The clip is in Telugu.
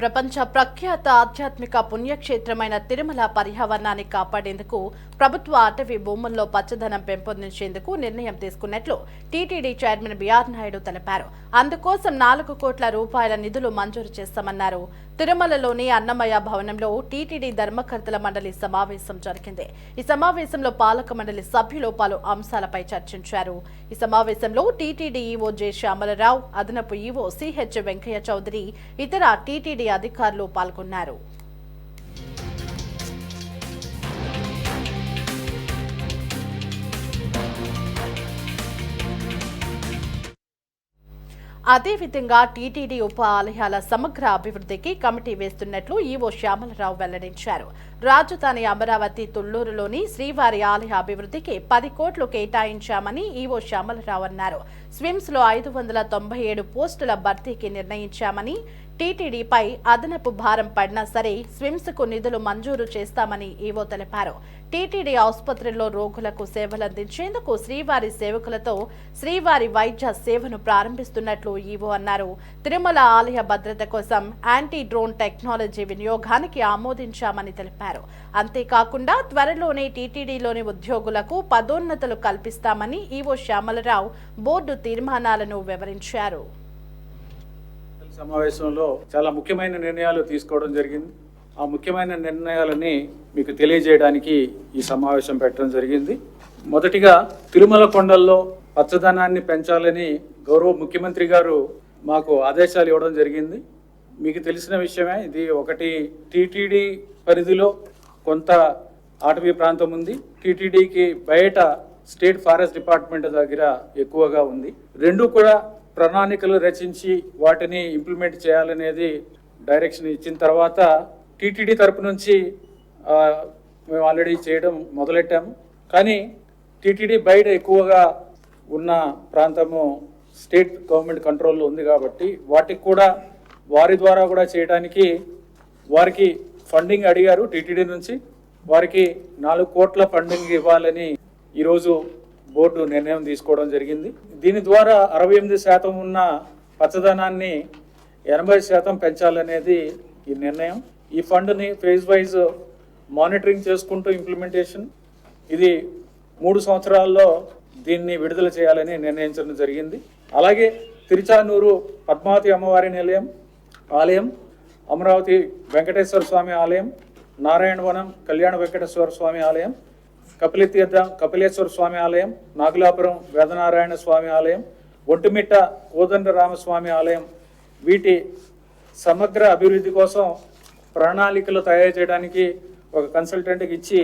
ప్రపంచ ప్రఖ్యాత ఆధ్యాత్మిక పుణ్యక్షేత్రమైన తిరుమల పర్యావరణాన్ని కాపాడేందుకు ప్రభుత్వ అటవీ భూముల్లో పచ్చదనం పెంపొందించేందుకు నిర్ణయం తీసుకున్నట్లు టీటీడీ చైర్మన్ బీఆర్ నాయుడు తెలిపారు. అందుకోసం నాలుగు కోట్ల రూపాయల నిధులు మంజూరు చేస్తామన్నారు. తిరుమలలోని అన్నమయ్య భవనంలో టీటీడీ ధర్మకర్తల మండలి సమావేశం జరిగింది. ఈ సమావేశంలో పాలక మండలి సభ్యులు పలు అంశాలపై చర్చించారు. ఈ సమావేశంలో టీటీడీ ఈవో జె శ్యామలరావు అదనపు ఈవో సిహెచ్ వెంకయ్య చౌదరి ఇతర టీటీడీ అధికారులు పాల్గొన్నారు. అదేవిధంగా టీటీడీ ఉప ఆలయాల సమగ్ర అభివృద్ధికి కమిటీ వేస్తున్నట్లు ఈవో శ్యామలరావు వెల్లడించారు. రాజధాని అమరావతి తుళ్ళూరులోని శ్రీవారి ఆలయ అభివృద్ధికి పది కోట్లు కేటాయించామని ఈవో శ్యామలరావు అన్నారు. స్విమ్స్లో ఐదు వందల తొంభై ఏడు పోస్టుల భర్తీకి నిర్ణయించామని టీటీడీపై అదనపు భారం పడినా సరే స్విమ్స్కు నిధులు మంజూరు చేస్తామని ఈవో తెలిపారు. టీటీడీ ఆసుపత్రిలో రోగులకు సేవలందించేందుకు శ్రీవారి సేవకులతో శ్రీవారి వైద్య సేవను ప్రారంభిస్తున్నట్లు ఈవో అన్నారు. తిరుమల ఆలయ భద్రత కోసం యాంటీ డ్రోన్ టెక్నాలజీ వినియోగానికి ఆమోదించామని తెలిపారు. అంతేకాకుండా త్వరలోనే టీటీడీలోని ఉద్యోగులకు పదోన్నతులు కల్పిస్తామని ఈవో శ్యామలరావు బోర్డు తీర్మానాలను వివరించారు. సమావేశంలో చాలా ముఖ్యమైన నిర్ణయాలు తీసుకోవడం జరిగింది. ఆ ముఖ్యమైన నిర్ణయాలని మీకు తెలియజేయడానికి ఈ సమావేశం పెట్టడం జరిగింది. మొదటిగా తిరుమల కొండల్లో పచ్చదనాన్ని పెంచాలని గౌరవ ముఖ్యమంత్రి గారు మాకు ఆదేశాలు ఇవ్వడం జరిగింది. మీకు తెలిసిన విషయమే ఇది ఒకటి టీటీడీ పరిధిలో కొంత అటవీ ప్రాంతం ఉంది. టీటీడీకి బయట స్టేట్ ఫారెస్ట్ డిపార్ట్మెంట్ దగ్గర ఎక్కువగా ఉంది. రెండు కూడా ప్రణాళికలు రచించి వాటిని ఇంప్లిమెంట్ చేయాలనేది డైరెక్షన్ ఇచ్చిన తర్వాత టీటీడీ తరపు నుంచి మేము ఆల్రెడీ చేయడం మొదలెట్టాము కానీ టీటీడీ బయట ఎక్కువగా ఉన్న ప్రాంతము స్టేట్ గవర్నమెంట్ కంట్రోల్లో ఉంది కాబట్టి వాటికి కూడా వారి ద్వారా కూడా చేయడానికి వారికి ఫండింగ్ అడిగారు టీటీడీ నుంచి. వారికి నాలుగు కోట్ల ఫండింగ్ ఇవ్వాలని ఈరోజు బోర్డు నిర్ణయం తీసుకోవడం జరిగింది. దీని ద్వారా అరవై ఎనిమిది శాతం ఉన్న పచ్చదనాన్ని ఎనభై శాతం పెంచాలనేది ఈ నిర్ణయం. ఈ ఫండ్ని ఫేజ్ వైజ్ మానిటరింగ్ చేసుకుంటూ ఇంప్లిమెంటేషన్. ఇది మూడు సంవత్సరాల్లో దీన్ని విడుదల చేయాలని నిర్ణయించడం జరిగింది. అలాగే తిరుచానూరు పద్మావతి అమ్మవారి నిలయం ఆలయం అమరావతి వెంకటేశ్వర స్వామి ఆలయం నారాయణవనం కళ్యాణ వెంకటేశ్వర స్వామి ఆలయం కపిలతీర్థ కపిలేశ్వర స్వామి ఆలయం నాగులాపురం వేదనారాయణ స్వామి ఆలయం ఒంటిమిట్ట కోదండ రామస్వామి ఆలయం వీటి సమగ్ర అభివృద్ధి కోసం ప్రణాళికలు తయారు చేయడానికి ఒక కన్సల్టెంట్కి ఇచ్చి